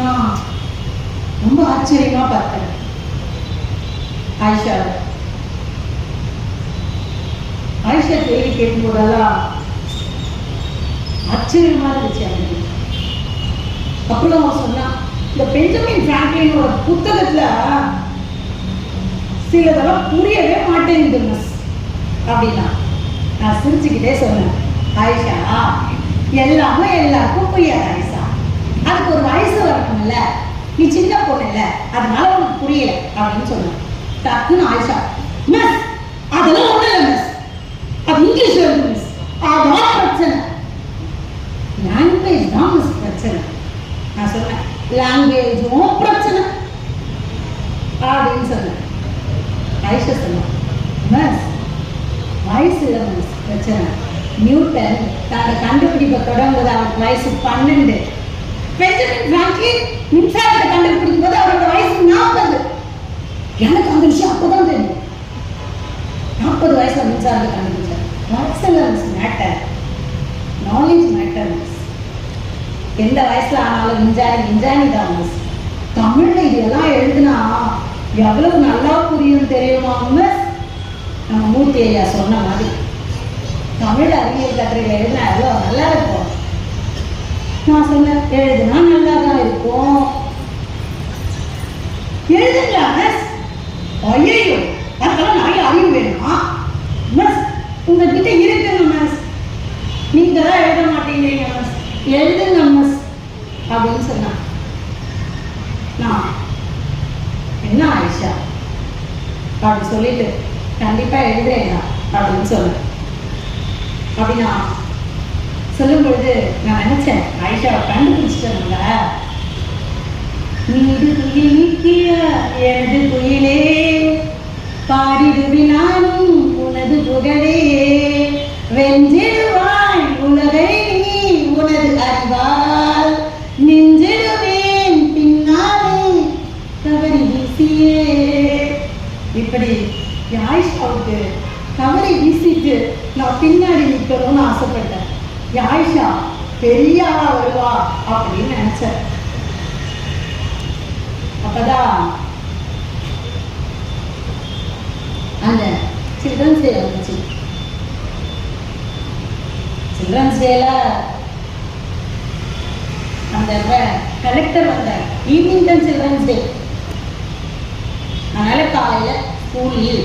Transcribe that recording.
நான் ரொம்ப ஆச்சரியமா பார்த்தேன். ஆயிஷா. ஆயிஷா கேள்வி கேட்கும் போதெல்லாம் ஆச்சரியமா இருந்துச்சு எனக்கு. அப்புறம் அவன் சொன்னான் இந்த பெஞ்சமின் பிராங்க்லினோட புத்தகத்துல சிலதெல்லாம் புரியவே மாட்டேங்குது மிஸ் அப்படின்னா. நான் சிரிச்சுக்கிட்டே சொன்னேன் ஆயிஷா எல்லாமே எல்லாருக்கும் புரியாது ஆயிஷா. அதுக்கு ஒரு வயசு வரணும்ல. நீ சின்ன பொண்ணு இல்ல அதனால உனக்கு புரியல அப்படின்னு சொன்னான் டக்குன்னு ஆயிஷா மிஸ் அதெல்லாம் ஒண்ணும் இல்லை மிஸ் அது இங்கிலீஷ்ல இருக்கு மிஸ் அதான் பிரச்சனை. லாங்குவேஜ் தான் மிஸ் பிரச்சனை. நான் சொன்னேன் லாங்குவேஜும் பிரச்சனை. அப்படின்னு சொன்னேன் ஆயிஷா சொன்னான் மிஸ் வயசு இல்லை மிஸ் பிரச்சனை. நியூட்டன் தன்னோட கண்டுபிடிப்பை தொடங்கும்போது அவருக்கு வயசு பன்னெண்டு. பெஞ்சமின் பிராங்க்லின் மின்சாரத்தை கண்டுபிடிக்கும் போது அவரோட வயசு நாற்பது. எனக்கு அந்த விஷயம் அப்பதான் தெரியும். நாற்பது வயசுல மின்சாரத்தை கண்டுபிடிச்சார் excellence matter knowledge matter miss எந்த வயசுல ஆனாலும் விஞ்ஞானி விஞ்ஞானி தான் மிஸ் தமிழ்ல இதெல்லாம் எழுதுனா எவ்வளவு நல்லா புரியும் தெரியுமா மிஸ் நம்ம மூர்த்தி ஐயா சொன்ன மாதிரி தமிழ் அறிவியல் கட்டுரையில் எழுதினா எவ்வளோ நல்லா இருக்கும். எழுதுனா நல்லா தான் இருக்கும். எழுதுங்களா மிஸ் ஐயோ அதெல்லாம் நிறைய அறிவு வேணுமா? மிஸ் உங்ககிட்ட இருக்குங்க மிஸ் நீங்க தான் எழுத மாட்டேங்கிறீங்க மிஸ் எழுதுங்க மிஸ் அப்படின்னு சொன்னான். நான் என்ன ஆயிஷா அப்படின்னு சொல்லிட்டு கண்டிப்பா எழுதுறேன் அப்படின்னு சொன்னேன். அப்படின்னா சொல்லும் பொழுது நான் நினைச்சேன் ஆயிஷாவை கண்டுபிடிச்சிட்டேன்ல நீடு துயில் நிற்கிய எனது துயிலே. பாடிடுவினாலும் உனது புகழே. வெஞ்சிடுவாய் உலகை நீ உனது அறிவால். நின்றிடுவேன் பின்னாலே கவரி வீசியே. இப்படி ஆயிஷாவுக்கு கவரி வீசிட்டு நான் பின்னாடி நிற்கணும்னு ஆசைப்பட்டேன். யாயிஷா பெரிய ஆளா வருவா அப்படின்னு நினைச்சேன். அப்பதான் அந்த சில்ட்ரன்ஸ் டே வந்துச்சு. சில்ட்ரன்ஸ் டேல அந்த கலெக்டர் வந்தார் ஈவினிங் தான் சில்ட்ரன்ஸ் டே. அதனால காலையில ஸ்கூல் லீவ்